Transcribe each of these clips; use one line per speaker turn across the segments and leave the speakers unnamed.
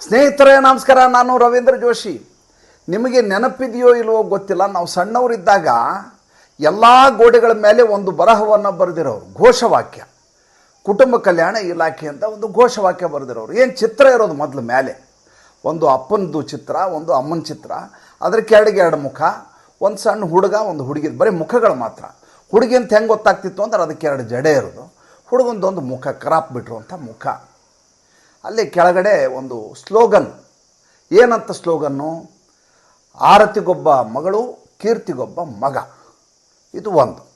ಸ್ನೇಹಿತರೇ, ನಮಸ್ಕಾರ. ನಾನು ರವೀಂದ್ರ ಜೋಶಿ. ನಿಮಗೆ ನೆನಪಿದೆಯೋ ಇಲ್ವೋ ಗೊತ್ತಿಲ್ಲ. ನಾವು ಸಣ್ಣವರಿದ್ದಾಗ ಎಲ್ಲ ಗೋಡೆಗಳ ಮೇಲೆ ಒಂದು ಬರಹವನ್ನು ಬರೆದಿರೋರು. ಘೋಷವಾಕ್ಯ. ಕುಟುಂಬ ಕಲ್ಯಾಣ ಇಲಾಖೆ ಅಂತ ಒಂದು ಘೋಷವಾಕ್ಯ ಬರೆದಿರೋರು. ಏನು ಚಿತ್ರ ಇರೋದು ಮೊದಲು ಮೇಲೆ? ಒಂದು ಅಪ್ಪನದು ಚಿತ್ರ, ಒಂದು ಅಮ್ಮನ ಚಿತ್ರ ಅದರ ಕೆಳಗೆ ಎರಡು ಮುಖ, ಒಂದು ಸಣ್ಣ ಹುಡುಗ, ಒಂದು ಹುಡುಗಿ. ಬರೀ ಮುಖಗಳು ಮಾತ್ರ. ಹುಡುಗಿ ಅಂತ ಹೆಂಗೆ ಗೊತ್ತಾಗ್ತಿತ್ತು ಅಂದ್ರೆ ಅದಕ್ಕೆ ಎರಡು ಜಡೆ ಇರೋದು. ಹುಡುಗಂದೊಂದು ಮುಖ, ಕ್ರಾಪ್ ಅಂತ ಮುಖ. ಅಲ್ಲಿ ಕೆಳಗಡೆ ಒಂದು ಸ್ಲೋಗನ್. ಏನಂತ ಸ್ಲೋಗನ್ನು? ಆರತಿಗೊಬ್ಬ ಮಗಳು, ಕೀರ್ತಿಗೊಬ್ಬ ಮಗ. ಇದು ಒಂದು.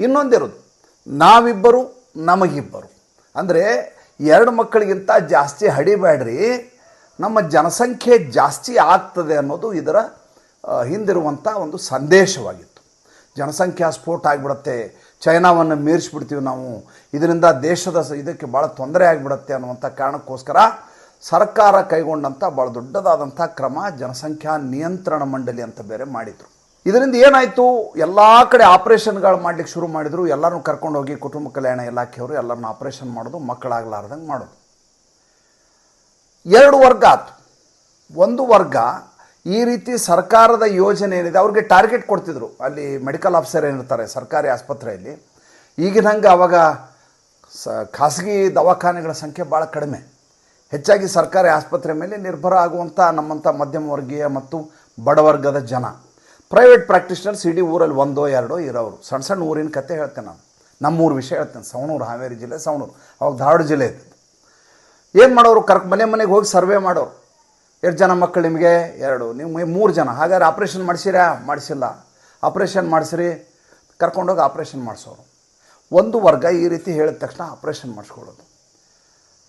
ಇನ್ನೊಂದಿರೋದು, ನಾವಿಬ್ಬರು, ನಮಗಿಬ್ಬರು. ಅಂದರೆ, ಎರಡು ಮಕ್ಕಳಿಗಿಂತ ಜಾಸ್ತಿ ಹಡಿಬೇಡ್ರಿ. ನಮ್ಮ ಜನಸಂಖ್ಯೆ ಜಾಸ್ತಿ ಆಗ್ತದೆ ಅನ್ನೋದು ಇದರ ಹಿಂದಿರುವಂಥ ಒಂದು ಸಂದೇಶವಾಗಿತ್ತು. ಜನಸಂಖ್ಯಾ ಸ್ಫೋಟ ಆಗಿಬಿಡುತ್ತೆ. ಚೈನಾವನ್ನು ಮೀರಿಸ್ಬಿಡ್ತೀವಿ ನಾವು. ಇದರಿಂದ ದೇಶದ ಇದಕ್ಕೆ ಭಾಳ ತೊಂದರೆ ಆಗಿಬಿಡುತ್ತೆ ಅನ್ನುವಂಥ ಕಾರಣಕ್ಕೋಸ್ಕರ ಸರ್ಕಾರ ಕೈಗೊಂಡಂಥ ಭಾಳ ದೊಡ್ಡದಾದಂಥ ಕ್ರಮ ಜನಸಂಖ್ಯಾ ನಿಯಂತ್ರಣ ಮಂಡಳಿ ಅಂತ ಬೇರೆ ಮಾಡಿದರು. ಇದರಿಂದ ಏನಾಯಿತು? ಎಲ್ಲ ಕಡೆ ಆಪ್ರೇಷನ್ಗಳು ಮಾಡ್ಲಿಕ್ಕೆ ಶುರು ಮಾಡಿದರು. ಕರ್ಕೊಂಡು ಕರ್ಕೊಂಡೋಗಿ ಕುಟುಂಬ ಕಲ್ಯಾಣ ಇಲಾಖೆಯವರು ಎಲ್ಲರನ್ನ ಆಪ್ರೇಷನ್ ಮಾಡೋದು, ಮಕ್ಕಳಾಗಲಾರ್ದಂಗೆ ಮಾಡೋದು. ಎರಡು ವರ್ಗ ಆಯ್ತು ಒಂದು ವರ್ಗ ಈ ರೀತಿ ಸರ್ಕಾರದ ಯೋಜನೆ ಏನಿದೆ, ಅವ್ರಿಗೆ ಟಾರ್ಗೆಟ್ ಕೊಡ್ತಿದ್ರು. ಅಲ್ಲಿ ಮೆಡಿಕಲ್ ಆಫೀಸರ್ ಏನಿರ್ತಾರೆ, ಸರ್ಕಾರಿ ಆಸ್ಪತ್ರೆಯಲ್ಲಿ. ಈಗಿನ ಹಂಗೆ ಅವಾಗ ಸ, ಖಾಸಗಿ ದವಾಖಾನೆಗಳ ಸಂಖ್ಯೆ ಭಾಳ ಕಡಿಮೆ. ಹೆಚ್ಚಾಗಿ ಸರ್ಕಾರಿ ಆಸ್ಪತ್ರೆ ಮೇಲೆ ನಿರ್ಭರ ಆಗುವಂಥ ನಮ್ಮಂಥ ಮಧ್ಯಮ ವರ್ಗೀಯ ಮತ್ತು ಬಡವರ್ಗದ ಜನ. ಪ್ರೈವೇಟ್ ಪ್ರಾಕ್ಟೀಷನರ್ಸ್ ಇಡೀ ಊರಲ್ಲಿ ಒಂದೋ ಎರಡೋ ಇರೋರು ಸಣ್ಣ ಸಣ್ಣ ಊರಿನ ಕತೆ ಹೇಳ್ತೇನೆ ನಾನು. ನಮ್ಮೂರು ವಿಷಯ ಹೇಳ್ತೇನೆ. ಸವಣೂರು, ಹಾವೇರಿ ಜಿಲ್ಲೆ, ಸವಣೂರು. ಅವಾಗ ಧಾರವಾಡ ಜಿಲ್ಲೆ ಇತ್ತು ಏನು ಮಾಡೋರು? ಕರ್ಕ್ ಮನೆ ಮನೆಗೆ ಹೋಗಿ ಸರ್ವೆ ಮಾಡೋರು. ಎಷ್ಟು ಜನ ಮಕ್ಕಳು ನಿಮಗೆ ಎರಡು. ನೀವು ಮೂರು ಜನ. ಹಾಗಾದ್ರೆ ಆಪ್ರೇಷನ್ ಮಾಡಿಸಿರಾ? ಮಾಡಿಸಿಲ್ಲ. ಆಪ್ರೇಷನ್ ಮಾಡಿಸ್ರಿ. ಕರ್ಕೊಂಡೋಗಿ ಆಪ್ರೇಷನ್ ಮಾಡಿಸೋರು. ಒಂದು ವರ್ಗ ಈ ರೀತಿ ಹೇಳಿದ ತಕ್ಷಣ ಆಪ್ರೇಷನ್ ಮಾಡಿಸ್ಕೊಳ್ಳೋದು.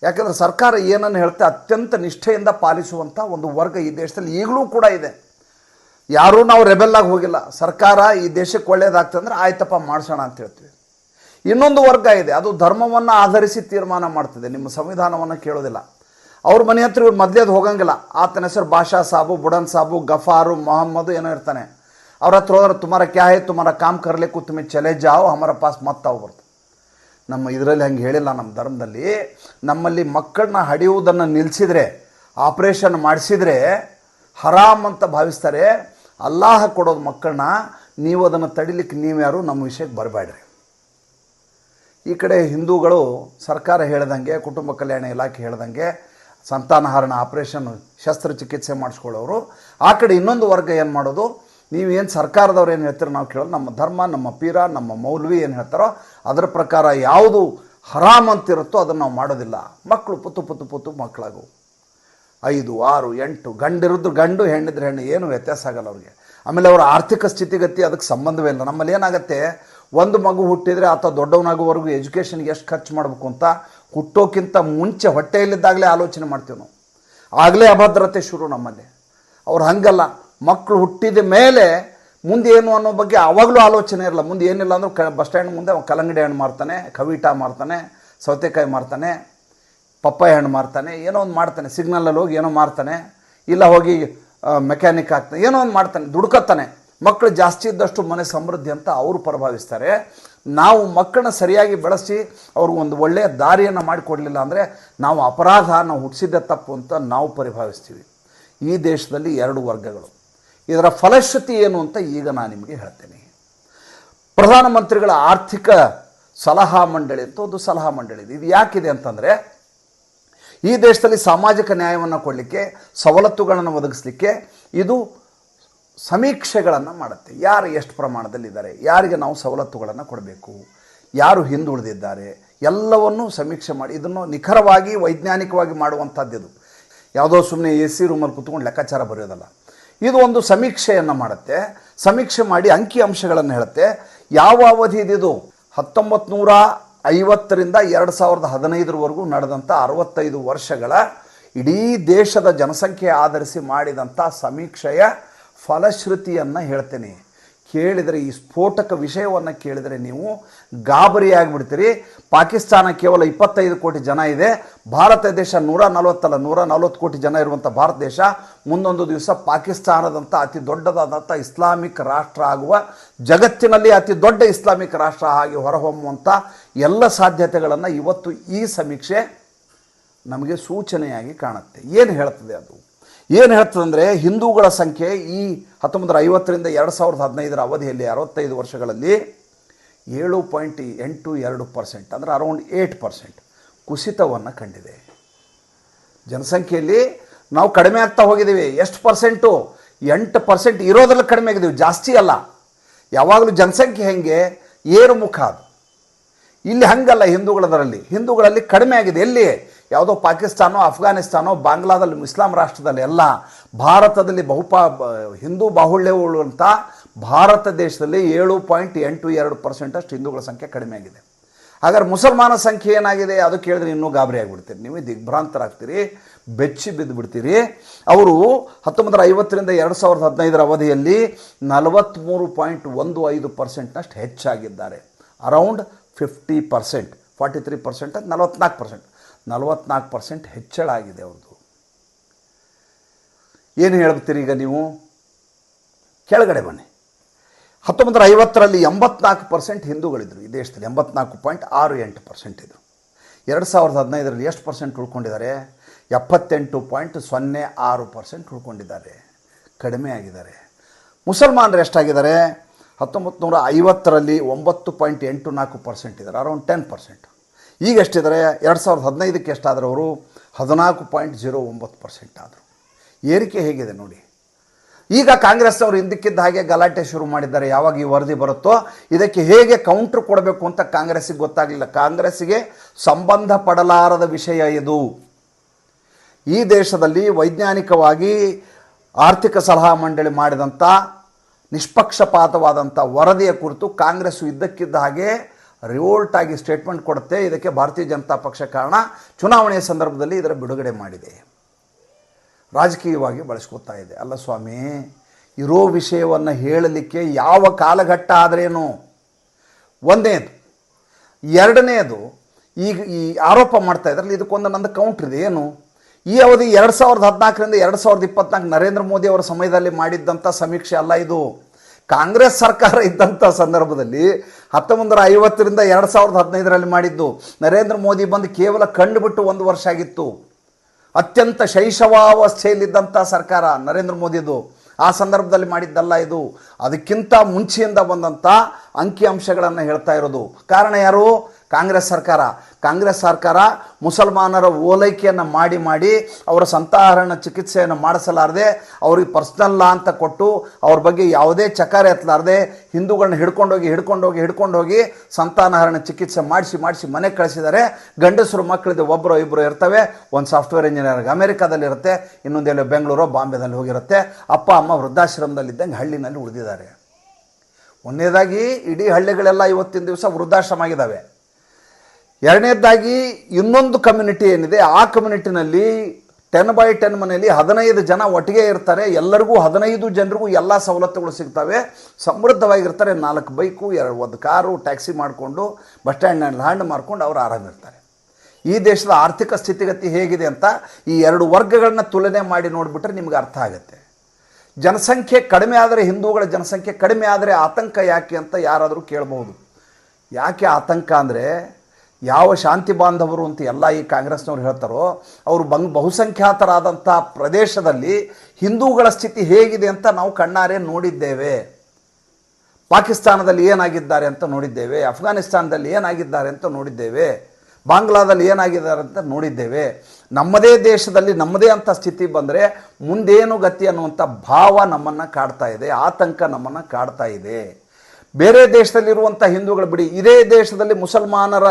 ಯಾಕಂದರೆ ಸರ್ಕಾರ ಏನನ್ನು ಹೇಳುತ್ತೆ ಅತ್ಯಂತ ನಿಷ್ಠೆಯಿಂದ ಪಾಲಿಸುವಂಥ ಒಂದು ವರ್ಗ ಈ ದೇಶದಲ್ಲಿ ಈಗಲೂ ಕೂಡ ಇದೆ. ಯಾರೂ ನಾವು ರೆಬೆಲ್ಲಾಗಿ ಹೋಗಿಲ್ಲ. ಸರ್ಕಾರ ಈ ದೇಶಕ್ಕೆ ಒಳ್ಳೇದಾಗ್ತಂದ್ರೆ ಆಯ್ತಪ್ಪ ಮಾಡಿಸೋಣ ಅಂತ ಹೇಳ್ತೀವಿ. ಇನ್ನೊಂದು ವರ್ಗ ಇದೆ. ಅದು ಧರ್ಮವನ್ನು ಆಧರಿಸಿ ತೀರ್ಮಾನ ಮಾಡ್ತದೆ. ನಿಮ್ಮ ಸಂವಿಧಾನವನ್ನು ಕೇಳೋದಿಲ್ಲ. ಅವ್ರ ಮನೆ ಹತ್ರ ಇವ್ರು ಮೊದಲೇದು ಹೋಗಂಗಿಲ್ಲ. ಆತನ ಹೆಸರು ಬಾಷಾ ಸಾಬು, ಬುಡನ್ ಸಾಬು, ಗಫಾರು, ಮೊಹಮ್ಮದ್ ಏನೋ ಇರ್ತಾನೆ. ಅವ್ರ ಹತ್ರ ಹೋದ್ರೆ ತುಮಾರ ಕ್ಯಾ ಹೇ, ತುಮಾರ ಕಾಮ್ ಕರ್ಲಿಕ್ಕೂ ತುಮಿ ಚಲೆ ಜಾವ್ ಅಮರ ಪಾಸ್ ಮತ್ತಾವು ಬರ್ತದೆ ನಮ್ಮ ಇದರಲ್ಲಿ ಹಂಗೆ ಹೇಳಿಲ್ಲ ನಮ್ಮ ಧರ್ಮದಲ್ಲಿ. ನಮ್ಮಲ್ಲಿ ಮಕ್ಕಳನ್ನ ಹಡಿಯುವುದನ್ನು ನಿಲ್ಲಿಸಿದರೆ ಆಪ್ರೇಷನ್ ಮಾಡಿಸಿದರೆ ಹರಾಮ್ ಅಂತ ಭಾವಿಸ್ತಾರೆ. ಅಲ್ಲಾಹ ಕೊಡೋದು ಮಕ್ಕಳನ್ನ ನೀವು ಅದನ್ನು ತಡಿಲಿಕ್ಕೆ ನೀವ್ಯಾರು ನಮ್ಮ ವಿಷಯಕ್ಕೆ ಬರಬೇಡ್ರಿ. ಈ ಕಡೆ ಹಿಂದೂಗಳು ಸರ್ಕಾರ ಹೇಳ್ದಂಗೆ, ಕುಟುಂಬ ಕಲ್ಯಾಣ ಇಲಾಖೆ ಹೇಳ್ದಂಗೆ ಸಂತಾನಹರಣ ಆಪ್ರೇಷನ್ ಶಸ್ತ್ರಚಿಕಿತ್ಸೆ ಮಾಡಿಸ್ಕೊಳ್ಳೋರು. ಆ ಕಡೆ ಇನ್ನೊಂದು ವರ್ಗ ಏನು ಮಾಡೋದು? ನೀವು ಏನು ಸರ್ಕಾರದವ್ರು ಏನು ಹೇಳ್ತೀರೋ ನಾವು ಕೇಳೋದು. ನಮ್ಮ ಧರ್ಮ, ನಮ್ಮ ಪೀರ, ನಮ್ಮ ಮೌಲ್ವಿ ಏನು ಹೇಳ್ತಾರೋ ಅದರ ಪ್ರಕಾರ ಯಾವುದು ಹರಾಮ್ ಅಂತಿರುತ್ತೋ ಅದನ್ನು ನಾವು ಮಾಡೋದಿಲ್ಲ. ಮಕ್ಕಳು ಪುತ್ತು ಪುತ್ತು ಪುತ್ತು ಮಕ್ಕಳಾಗು. ಐದು, ಆರು, ಎಂಟು, ಗಂಡಿರಿದ್ರು ಗಂಡು, ಹೆಣ್ಣಿದ್ರೆ ಹೆಣ್ಣು, ಏನು ವ್ಯತ್ಯಾಸ ಆಗಲ್ಲ ಅವ್ರಿಗೆ. ಆಮೇಲೆ ಅವರ ಆರ್ಥಿಕ ಸ್ಥಿತಿಗತಿ ಅದಕ್ಕೆ ಸಂಬಂಧವೇ ಇಲ್ಲ. ನಮ್ಮಲ್ಲಿ ಏನಾಗುತ್ತೆ? ಒಂದು ಮಗು ಹುಟ್ಟಿದರೆ ಆತ ದೊಡ್ಡವನಾಗುವವರೆಗೂ ಎಜುಕೇಷನ್ಗೆ ಎಷ್ಟು ಖರ್ಚು ಮಾಡಬೇಕು ಅಂತ ಹುಟ್ಟೋಕ್ಕಿಂತ ಮುಂಚೆ ಹೊಟ್ಟೆಯಲ್ಲಿದ್ದಾಗಲೇ ಆಲೋಚನೆ ಮಾಡ್ತೀವಿ ನಾವು. ಆಗಲೇ ಅಭದ್ರತೆ ಶುರು ನಮ್ಮಲ್ಲಿ. ಅವ್ರು ಹಂಗಲ್ಲ. ಮಕ್ಕಳು ಹುಟ್ಟಿದ ಮೇಲೆ ಮುಂದೆ ಏನು ಅನ್ನೋ ಬಗ್ಗೆ ಆವಾಗಲೂ ಆಲೋಚನೆ ಇರಲ್ಲ. ಮುಂದೆ ಏನಿಲ್ಲ ಅಂದ್ರೆ ಕ ಬಸ್ ಸ್ಟ್ಯಾಂಡ್ ಮುಂದೆ ಅವ್ನು ಕಲ್ಲಂಗಡಿ ಹಣ್ಣು ಮಾರ್ತಾನೆ, ಕವಿಟ ಮಾರ್ತಾನೆ, ಸೌತೆಕಾಯಿ ಮಾರ್ತಾನೆ, ಪಪ್ಪಾಯ ಹಣ್ಣು ಮಾರ್ತಾನೆ, ಏನೋ ಒಂದು ಮಾಡ್ತಾನೆ. ಸಿಗ್ನಲಲ್ಲಿ ಹೋಗಿ ಏನೋ ಮಾರ್ತಾನೆ. ಇಲ್ಲ ಹೋಗಿ ಮೆಕ್ಯಾನಿಕ್ ಆಗ್ತಾನೆ. ಏನೋ ಒಂದು ಮಾಡ್ತಾನೆ. ದುಡ್ಕತ್ತಾನೆ. ಮಕ್ಕಳು ಜಾಸ್ತಿ ಇದ್ದಷ್ಟು ಮನೆ ಸಮೃದ್ಧಿ ಅಂತ ಅವರು ಪ್ರಭಾವಿಸ್ತಾರೆ. ನಾವು ಮಕ್ಕಳನ್ನ ಸರಿಯಾಗಿ ಬೆಳೆಸಿ ಅವ್ರಿಗೆ ಒಂದು ಒಳ್ಳೆಯ ದಾರಿಯನ್ನು ಮಾಡಿಕೊಡಲಿಲ್ಲ ಅಂದರೆ ನಾವು ಅಪರಾಧ ನಾವು ಹುಟ್ಟಿಸಿದ್ದೆ ತಪ್ಪು ಅಂತ ನಾವು ಪರಿಭಾವಿಸ್ತೀವಿ. ಈ ದೇಶದಲ್ಲಿ ಎರಡು ವರ್ಗಗಳು. ಇದರ ಫಲಶ್ರುತಿ ಏನು ಅಂತ ಈಗ ನಾನು ನಿಮಗೆ ಹೇಳ್ತೇನೆ. ಪ್ರಧಾನಮಂತ್ರಿಗಳ ಆರ್ಥಿಕ ಸಲಹಾ ಮಂಡಳಿ ಅಂತ ಒಂದು ಸಲಹಾ ಮಂಡಳಿ ಇದೆ. ಇದು ಯಾಕಿದೆ ಅಂತಂದರೆ ಈ ದೇಶದಲ್ಲಿ ಸಾಮಾಜಿಕ ನ್ಯಾಯವನ್ನು ಕೊಡಲಿಕ್ಕೆ, ಸವಲತ್ತುಗಳನ್ನು ಒದಗಿಸ್ಲಿಕ್ಕೆ ಇದು ಸಮೀಕ್ಷೆಗಳನ್ನು ಮಾಡುತ್ತೆ. ಯಾರು ಎಷ್ಟು ಪ್ರಮಾಣದಲ್ಲಿದ್ದಾರೆ? ಯಾರಿಗೆ ನಾವು ಸವಲತ್ತುಗಳನ್ನು ಕೊಡಬೇಕು? ಯಾರು ಹಿಂದುಳಿದಿದ್ದಾರೆ? ಎಲ್ಲವನ್ನೂ ಸಮೀಕ್ಷೆ ಮಾಡಿ, ಇದನ್ನು ನಿಖರವಾಗಿ, ವೈಜ್ಞಾನಿಕವಾಗಿ ಮಾಡುವಂಥದ್ದು ಇದು. ಯಾವುದೋ ಸುಮ್ಮನೆ ಎ ಸಿ ರೂಮಲ್ಲಿ ಕುತ್ಕೊಂಡು ಲೆಕ್ಕಾಚಾರ ಬರೆಯೋದಲ್ಲ. ಇದು ಒಂದು ಸಮೀಕ್ಷೆಯನ್ನು ಮಾಡುತ್ತೆ. ಸಮೀಕ್ಷೆ ಮಾಡಿ ಅಂಕಿ ಅಂಶಗಳನ್ನು ಹೇಳುತ್ತೆ. ಯಾವ ಅವಧಿ ಇದಿದು ಹತ್ತೊಂಬತ್ತು ನೂರ ಐವತ್ತರಿಂದ ಎರಡು ಸಾವಿರದ ಹದಿನೈದರವರೆಗೂ ನಡೆದಂಥ ಅರವತ್ತೈದು ವರ್ಷಗಳ ಇಡೀ ದೇಶದ ಜನಸಂಖ್ಯೆ ಆಧರಿಸಿ ಮಾಡಿದಂಥ ಸಮೀಕ್ಷೆಯ ಫಲಶ್ರುತಿಯನ್ನು ಹೇಳ್ತೇನೆ. ಕೇಳಿದರೆ ಈ ಸ್ಫೋಟಕ ವಿಷಯವನ್ನು ಕೇಳಿದರೆ ನೀವು ಗಾಬರಿಯಾಗಿಬಿಡ್ತೀರಿ. ಪಾಕಿಸ್ತಾನ ಕೇವಲ ಇಪ್ಪತ್ತೈದು ಕೋಟಿ ಜನ ಇದೆ. ಭಾರತ ದೇಶ ನೂರ ನಲವತ್ತಲ್ಲ ನೂರ ನಲವತ್ತು ಕೋಟಿ ಜನ ಇರುವಂಥ ಭಾರತ ದೇಶ ಮುಂದೊಂದು ದಿವಸ ಪಾಕಿಸ್ತಾನದಂಥ ಅತಿ ದೊಡ್ಡದಾದಂಥ ಇಸ್ಲಾಮಿಕ್ ರಾಷ್ಟ್ರ ಆಗುವ, ಜಗತ್ತಿನಲ್ಲಿ ಅತಿ ದೊಡ್ಡ ಇಸ್ಲಾಮಿಕ್ ರಾಷ್ಟ್ರ ಆಗಿ ಹೊರಹೊಮ್ಮುವಂಥ ಎಲ್ಲ ಸಾಧ್ಯತೆಗಳನ್ನು ಇವತ್ತು ಈ ಸಮೀಕ್ಷೆ ನಮಗೆ ಸೂಚನೆಯಾಗಿ ಕಾಣುತ್ತೆ. ಏನು ಹೇಳ್ತದೆ ಅದು? ಏನು ಹೇಳ್ತದಂದರೆ ಹಿಂದೂಗಳ ಸಂಖ್ಯೆ ಈ ಹತ್ತೊಂಬತ್ತರ ಐವತ್ತರಿಂದ ಎರಡು ಸಾವಿರದ ಹದಿನೈದರ ಅವಧಿಯಲ್ಲಿ ಅರವತ್ತೈದು ವರ್ಷಗಳಲ್ಲಿ ಏಳು ಪಾಯಿಂಟ್ ಎಂಟು ಎರಡು ಪರ್ಸೆಂಟ್, ಅಂದರೆ ಅರೌಂಡ್ ಏಯ್ಟ್ ಪರ್ಸೆಂಟ್ ಕುಸಿತವನ್ನು ಕಂಡಿದೆ. ಜನಸಂಖ್ಯೆಯಲ್ಲಿ ನಾವು ಕಡಿಮೆ ಆಗ್ತಾ ಹೋಗಿದ್ದೀವಿ. ಎಷ್ಟು ಪರ್ಸೆಂಟು? ಎಂಟು ಪರ್ಸೆಂಟ್ ಇರೋದ್ರಲ್ಲಿ ಕಡಿಮೆ ಆಗಿದ್ದೀವಿ. ಜಾಸ್ತಿ ಅಲ್ಲ. ಯಾವಾಗಲೂ ಜನಸಂಖ್ಯೆ ಹೆಂಗೆ? ಏರುಮುಖ ಅದು. ಇಲ್ಲಿ ಹಂಗಲ್ಲ ಹಿಂದೂಗಳದರಲ್ಲಿ. ಹಿಂದೂಗಳಲ್ಲಿ ಕಡಿಮೆ ಆಗಿದೆ. ಎಲ್ಲಿ? ಯಾವುದೋ ಪಾಕಿಸ್ತಾನೋ ಅಫ್ಘಾನಿಸ್ತಾನೋ ಬಾಂಗ್ಲಾದಲ್ಲಿ, ಇಸ್ಲಾಂ ರಾಷ್ಟ್ರದಲ್ಲಿ ಎಲ್ಲ ಭಾರತದಲ್ಲಿ ಬಹುಪಾ ಹಿಂದೂ ಬಾಹುಳ್ಯವುಳ್ಳಂಥ ಭಾರತ ದೇಶದಲ್ಲಿ ಏಳು ಪಾಯಿಂಟ್ ಎಂಟು ಎರಡು ಪರ್ಸೆಂಟಷ್ಟು ಹಿಂದೂಗಳ ಸಂಖ್ಯೆ ಕಡಿಮೆ ಆಗಿದೆ. ಹಾಗಾದ್ರೆ ಮುಸಲ್ಮಾನ ಸಂಖ್ಯೆ ಏನಾಗಿದೆ? ಅದು ಕೇಳಿದ್ರೆ ಇನ್ನೂ ಗಾಬರಿ ಆಗಿಬಿಡ್ತೀರಿ. ನೀವು ದಿಗ್ಭ್ರಾಂತರಾಗ್ತೀರಿ, ಬೆಚ್ಚಿ ಬಿದ್ದು ಬಿಡ್ತೀರಿ ಅವರು ಹತ್ತೊಂಬತ್ತರ ಐವತ್ತರಿಂದ ಎರಡು ಸಾವಿರದ ಹದಿನೈದರ ಅವಧಿಯಲ್ಲಿ ನಲವತ್ತ್ಮೂರು ಪಾಯಿಂಟ್ ಒಂದು ಐದು ಪರ್ಸೆಂಟ್ನಷ್ಟು ಹೆಚ್ಚಾಗಿದ್ದಾರೆ. Around fifty percent, forty three percent, ನಲವತ್ನಾಲ್ಕು ಪರ್ಸೆಂಟ್. ನಲವತ್ನಾಲ್ಕು ಪರ್ಸೆಂಟ್ ಹೆಚ್ಚಳ ಆಗಿದೆ ಅವ್ರದ್ದು. ಏನು ಹೇಳ್ಬಿಡ್ತೀರಿ ಈಗ ನೀವು? ಕೆಳಗಡೆ ಬನ್ನಿ. ಹತ್ತೊಂಬತ್ತರ ಐವತ್ತರಲ್ಲಿ ಎಂಬತ್ನಾಲ್ಕು ಪರ್ಸೆಂಟ್ ಹಿಂದೂಗಳಿದ್ದರು ಈ ದೇಶದಲ್ಲಿ ಎಂಬತ್ನಾಲ್ಕು ಪಾಯಿಂಟ್ ಆರು ಎಂಟು ಪರ್ಸೆಂಟ್ ಇದ್ದರು ಎರಡು ಸಾವಿರದ ಹದಿನೈದರಲ್ಲಿ ಎಷ್ಟು ಪರ್ಸೆಂಟ್ ಉಳ್ಕೊಂಡಿದ್ದಾರೆ? ಎಪ್ಪತ್ತೆಂಟು ಪಾಯಿಂಟ್ ಸೊನ್ನೆ ಆರು ಪರ್ಸೆಂಟ್ ಉಳ್ಕೊಂಡಿದ್ದಾರೆ. ಕಡಿಮೆ ಆಗಿದ್ದಾರೆ. ಮುಸಲ್ಮಾನರು ಎಷ್ಟಾಗಿದ್ದಾರೆ? ಹತ್ತೊಂಬತ್ತು ನೂರ ಐವತ್ತರಲ್ಲಿ ಒಂಬತ್ತು ಪಾಯಿಂಟ್ ಎಂಟು ನಾಲ್ಕು ಪರ್ಸೆಂಟ್ ಇದ್ದಾರೆ. Around ten percent. ಈಗ ಎಷ್ಟಿದ್ದಾರೆ ಎರಡು ಸಾವಿರದ ಹದಿನೈದಕ್ಕೆ ಎಷ್ಟಾದರೂ ಅವರು ಹದಿನಾಲ್ಕು ಪಾಯಿಂಟ್ ಜೀರೋ ಒಂಬತ್ತು ಪರ್ಸೆಂಟ್ ಆದರು. ಏರಿಕೆ ಹೇಗಿದೆ ನೋಡಿ. ಈಗ ಕಾಂಗ್ರೆಸ್ನವರು ಹಿಂದಕ್ಕಿದ್ದ ಹಾಗೆ ಗಲಾಟೆ ಶುರು ಮಾಡಿದ್ದಾರೆ. ಯಾವಾಗ ಈ ವರದಿ ಬರುತ್ತೋ ಇದಕ್ಕೆ ಹೇಗೆ ಕೌಂಟ್ರ್ ಕೊಡಬೇಕು ಅಂತ ಕಾಂಗ್ರೆಸ್ಸಿಗೆ ಗೊತ್ತಾಗಲಿಲ್ಲ. ಕಾಂಗ್ರೆಸ್ಸಿಗೆ ಸಂಬಂಧ ಪಡಲಾರದ ವಿಷಯ ಇದು. ಈ ದೇಶದಲ್ಲಿ ವೈಜ್ಞಾನಿಕವಾಗಿ ಆರ್ಥಿಕ ಸಲಹಾ ಮಂಡಳಿ ಮಾಡಿದಂಥ ನಿಷ್ಪಕ್ಷಪಾತವಾದಂಥ ವರದಿಯ ಕುರಿತು ಕಾಂಗ್ರೆಸ್ಸು ಇದ್ದಕ್ಕಿದ್ದ ಹಾಗೆ ರಿವೋಲ್ಟ್ ಆಗಿ ಸ್ಟೇಟ್ಮೆಂಟ್ ಕೊಡುತ್ತೆ. ಇದಕ್ಕೆ ಭಾರತೀಯ ಜನತಾ ಪಕ್ಷ ಕಾರಣ ಚುನಾವಣೆಯ ಸಂದರ್ಭದಲ್ಲಿ ಇದರ ಬಿಡುಗಡೆ ಮಾಡಿದೆ. ರಾಜಕೀಯವಾಗಿ ಬಳಸ್ಕೊತಾ ಇದೆ. ಅಲ್ಲ ಸ್ವಾಮಿ, ಇರೋ ವಿಷಯವನ್ನು ಹೇಳಲಿಕ್ಕೆ ಯಾವ ಕಾಲಘಟ್ಟ ಆದರೇನು ಒಂದೇದು. ಎರಡನೇದು, ಈಗ ಈ ಆರೋಪ ಮಾಡ್ತಾ ಇದ್ರಲ್ಲಿ ಇದಕ್ಕೊಂದು ನಂದು ಕೌಂಟ್ರ್ ಇದೆ. ಏನು? ಈ ಅವಧಿ ಎರಡು ಸಾವಿರದ ಹದಿನಾಲ್ಕರಿಂದ ಎರಡು ಸಾವಿರದ ಇಪ್ಪತ್ನಾಲ್ಕು ನರೇಂದ್ರ ಮೋದಿ ಅವರ ಸಮಯದಲ್ಲಿ ಮಾಡಿದ್ದಂಥ ಸಮೀಕ್ಷೆ ಅಲ್ಲ ಇದು. ಕಾಂಗ್ರೆಸ್ ಸರ್ಕಾರ ಇದ್ದಂಥ ಸಂದರ್ಭದಲ್ಲಿ ಹತ್ತೊಂಬತ್ತರ ಐವತ್ತರಿಂದ ಎರಡು ಸಾವಿರದ ಹದಿನೈದರಲ್ಲಿ ಮಾಡಿದ್ದು, ನರೇಂದ್ರ ಮೋದಿ ಬಂದು ಕೇವಲ ಕಂಡುಬಿಟ್ಟು ಒಂದು ವರ್ಷ ಆಗಿತ್ತು. ಅತ್ಯಂತ ಶೈಶವಾವಸ್ಥೆಯಲ್ಲಿದ್ದಂಥ ಸರ್ಕಾರ ನರೇಂದ್ರ ಮೋದಿದು ಆ ಸಂದರ್ಭದಲ್ಲಿ ಮಾಡಿದ್ದಲ್ಲ ಇದು. ಅದಕ್ಕಿಂತ ಮುಂಚೆಯಿಂದ ಬಂದಂಥ ಅಂಕಿಅಂಶಗಳನ್ನು ಹೇಳ್ತಾ ಇರೋದು. ಕಾರಣ ಯಾರು? ಕಾಂಗ್ರೆಸ್ ಸರ್ಕಾರ. ಕಾಂಗ್ರೆಸ್ ಸರ್ಕಾರ ಮುಸಲ್ಮಾನರ ಓಲೈಕೆಯನ್ನು ಮಾಡಿ ಮಾಡಿ ಅವರ ಸಂತಾಹರಣ ಚಿಕಿತ್ಸೆಯನ್ನು ಮಾಡಿಸಲಾರದೆ, ಅವ್ರಿಗೆ ಪರ್ಸ್ನಲ್ ಲಾ ಅಂತ ಕೊಟ್ಟು ಅವ್ರ ಬಗ್ಗೆ ಯಾವುದೇ ಚಕಾರ ಎತ್ತಲಾರದೆ ಹಿಂದೂಗಳನ್ನ ಹಿಡ್ಕೊಂಡೋಗಿ ಹಿಡ್ಕೊಂಡೋಗಿ ಹಿಡ್ಕೊಂಡೋಗಿ ಸಂತಾನಹರಣ ಚಿಕಿತ್ಸೆ ಮಾಡಿಸಿ ಮಾಡಿಸಿ ಮನೆ ಕಳಿಸಿದರೆ ಗಂಡಸರು ಮಕ್ಕಳಿದ್ದು ಒಬ್ಬರು ಇಬ್ಬರು ಇರ್ತವೆ. ಒಂದು ಸಾಫ್ಟ್ವೇರ್ ಇಂಜಿನಿಯರ್ ಅಮೆರಿಕಾದಲ್ಲಿ ಇರುತ್ತೆ ಇನ್ನೊಂದೆಲ್ಲೋ ಬೆಂಗಳೂರು, ಬಾಂಬೆದಲ್ಲಿ ಹೋಗಿರುತ್ತೆ. ಅಪ್ಪ, ಅಮ್ಮ ವೃದ್ಧಾಶ್ರಮದಲ್ಲಿದ್ದಂಗೆ ಹಳ್ಳಿನಲ್ಲಿ ಉಳಿದಿದ್ದಾರೆ. ಒಂದನೇದಾಗಿ ಇಡೀ ಹಳ್ಳಿಗಳೆಲ್ಲ ಇವತ್ತಿನ ದಿವಸ ವೃದ್ಧಾಶ್ರಮ ಆಗಿದ್ದಾವೆ. ಎರಡನೇದಾಗಿ ಇನ್ನೊಂದು ಕಮ್ಯುನಿಟಿ ಏನಿದೆ, ಆ ಕಮ್ಯುನಿಟಿನಲ್ಲಿ ಟೆನ್ ಬೈ ಟೆನ್ ಮನೆಯಲ್ಲಿ ಹದಿನೈದು ಜನ ಒಟ್ಟಿಗೆ ಇರ್ತಾರೆ. ಎಲ್ಲರಿಗೂ ಹದಿನೈದು ಜನರಿಗೂ ಎಲ್ಲ ಸವಲತ್ತುಗಳು ಸಿಗ್ತವೆ. ಸಮೃದ್ಧವಾಗಿರ್ತಾರೆ. ನಾಲ್ಕು ಬೈಕು, ಎರಡು ಒಂದು ಕಾರು, ಟ್ಯಾಕ್ಸಿ ಮಾಡಿಕೊಂಡು ಬಸ್ ಸ್ಟ್ಯಾಂಡ್ನಲ್ಲಿ ಲ್ಯಾಂಡ್ ಮಾಡ್ಕೊಂಡು ಅವರು ಆರಾಮಿರ್ತಾರೆ ಈ ದೇಶದ ಆರ್ಥಿಕ ಸ್ಥಿತಿಗತಿ ಹೇಗಿದೆ ಅಂತ ಈ ಎರಡು ವರ್ಗಗಳನ್ನ ತುಲನೆ ಮಾಡಿ ನೋಡಿಬಿಟ್ರೆ ನಿಮ್ಗೆ ಅರ್ಥ ಆಗುತ್ತೆ. ಜನಸಂಖ್ಯೆ ಕಡಿಮೆ ಆದರೆ ಹಿಂದೂಗಳ ಜನಸಂಖ್ಯೆ ಕಡಿಮೆ ಆದರೆ ಆತಂಕ ಯಾಕೆ ಅಂತ ಯಾರಾದರೂ ಕೇಳಬಹುದು. ಯಾಕೆ ಆತಂಕ ಅಂದರೆ ಯಾವ ಶಾಂತಿ ಬಾಂಧವರು ಅಂತ ಎಲ್ಲ ಈ ಕಾಂಗ್ರೆಸ್ನವ್ರು ಹೇಳ್ತಾರೋ, ಅವರು ಬಂಗ್ ಬಹುಸಂಖ್ಯಾತರಾದಂಥ ಪ್ರದೇಶದಲ್ಲಿ ಹಿಂದೂಗಳ ಸ್ಥಿತಿ ಹೇಗಿದೆ ಅಂತ ನಾವು ಕಣ್ಣಾರೆ ನೋಡಿದ್ದೇವೆ. ಪಾಕಿಸ್ತಾನದಲ್ಲಿ ಏನಾಗಿದ್ದಾರೆ ಅಂತ ನೋಡಿದ್ದೇವೆ, ಅಫ್ಘಾನಿಸ್ತಾನದಲ್ಲಿ ಏನಾಗಿದ್ದಾರೆ ಅಂತ ನೋಡಿದ್ದೇವೆ, ಬಾಂಗ್ಲಾದಲ್ಲಿ ಏನಾಗಿದ್ದಾರೆ ಅಂತ ನೋಡಿದ್ದೇವೆ. ನಮ್ಮದೇ ದೇಶದಲ್ಲಿ ನಮ್ಮದೇ ಅಂತ ಸ್ಥಿತಿ ಬಂದರೆ ಮುಂದೇನು ಗತಿ ಅನ್ನುವಂಥ ಭಾವ ನಮ್ಮನ್ನು ಕಾಡ್ತಾ ಇದೆ, ಆತಂಕ ನಮ್ಮನ್ನು ಕಾಡ್ತಾ ಇದೆ. ಬೇರೆ ದೇಶದಲ್ಲಿರುವಂಥ ಹಿಂದೂಗಳು ಬಿಡಿ, ಇದೇ ದೇಶದಲ್ಲಿ ಮುಸಲ್ಮಾನರ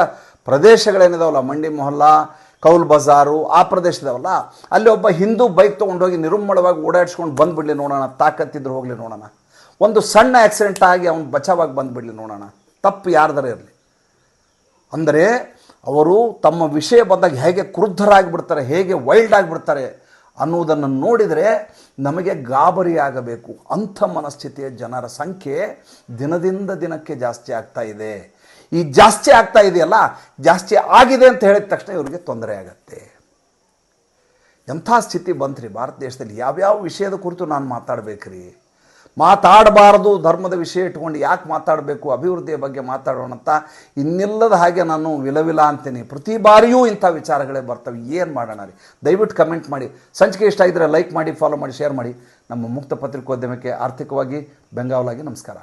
ಪ್ರದೇಶಗಳೇನಿದಾವಲ್ಲ, ಮಂಡಿ ಮೊಹಲ್ಲಾ, ಕೌಲ್ ಬಜಾರು, ಆ ಪ್ರದೇಶದವಲ್ಲ, ಅಲ್ಲಿ ಒಬ್ಬ ಹಿಂದೂ ಬೈಕ್ ತೊಗೊಂಡೋಗಿ ನಿರುಮ್ಮಳವಾಗಿ ಓಡಾಡಿಸ್ಕೊಂಡು ಬಂದುಬಿಡ್ಲಿ ನೋಡೋಣ, ತಾಕತ್ತಿದ್ರು ಹೋಗಲಿ ನೋಡೋಣ. ಒಂದು ಸಣ್ಣ ಆಕ್ಸಿಡೆಂಟ್ ಆಗಿ ಅವ್ನು ಬಚಾವಾಗಿ ಬಂದುಬಿಡ್ಲಿ ನೋಡೋಣ. ತಪ್ಪು ಯಾರ್ದಾರ ಇರಲಿ. ಅಂದರೆ ಅವರು ತಮ್ಮ ವಿಷಯ ಬಂದಾಗ ಹೇಗೆ ಕ್ರುದ್ಧರಾಗಿಬಿಡ್ತಾರೆ, ಹೇಗೆ ವೈಲ್ಡ್ ಆಗಿಬಿಡ್ತಾರೆ ಅನ್ನುವುದನ್ನು ನೋಡಿದರೆ ನಮಗೆ ಗಾಬರಿ ಆಗಬೇಕು. ಅಂಥ ಮನಸ್ಥಿತಿಯ ಜನರ ಸಂಖ್ಯೆ ದಿನದಿಂದ ದಿನಕ್ಕೆ ಜಾಸ್ತಿ ಆಗ್ತಾ ಇದೆ. ಈ ಜಾಸ್ತಿ ಆಗ್ತಾ ಇದೆಯಲ್ಲ, ಜಾಸ್ತಿ ಆಗಿದೆ ಅಂತ ಹೇಳಿದ ತಕ್ಷಣ ಇವರಿಗೆ ತೊಂದರೆ ಆಗತ್ತೆ. ಎಂಥ ಸ್ಥಿತಿ ಬಂತ್ರಿ ಭಾರತ ದೇಶದಲ್ಲಿ? ಯಾವ್ಯಾವ ವಿಷಯದ ಕುರಿತು ನಾನು ಮಾತಾಡಬೇಕ್ರಿ? ಮಾತಾಡಬಾರದು, ಧರ್ಮದ ವಿಷಯ ಇಟ್ಕೊಂಡು ಯಾಕೆ ಮಾತಾಡಬೇಕು, ಅಭಿವೃದ್ಧಿಯ ಬಗ್ಗೆ ಮಾತಾಡೋಣ ಅಂತ ಇನ್ನಿಲ್ಲದ ಹಾಗೆ ನಾನು ವಿಲವಿಲ ಅಂತೀನಿ. ಪ್ರತಿ ಬಾರಿಯೂ ಇಂಥ ವಿಚಾರಗಳೇ ಬರ್ತವೆ. ಏನು ಮಾಡೋಣ ರೀ? ದಯವಿಟ್ಟು ಕಮೆಂಟ್ ಮಾಡಿ. ಸಂಚಿಕೆ ಇಷ್ಟ ಇದ್ದರೆ ಲೈಕ್ ಮಾಡಿ, ಫಾಲೋ ಮಾಡಿ, ಶೇರ್ ಮಾಡಿ. ನಮ್ಮ ಮುಕ್ತ ಪತ್ರಿಕೋದ್ಯಮಕ್ಕೆ ಆರ್ಥಿಕವಾಗಿ ಬೆಂಗಾವಲಾಗಿ ನಮಸ್ಕಾರ.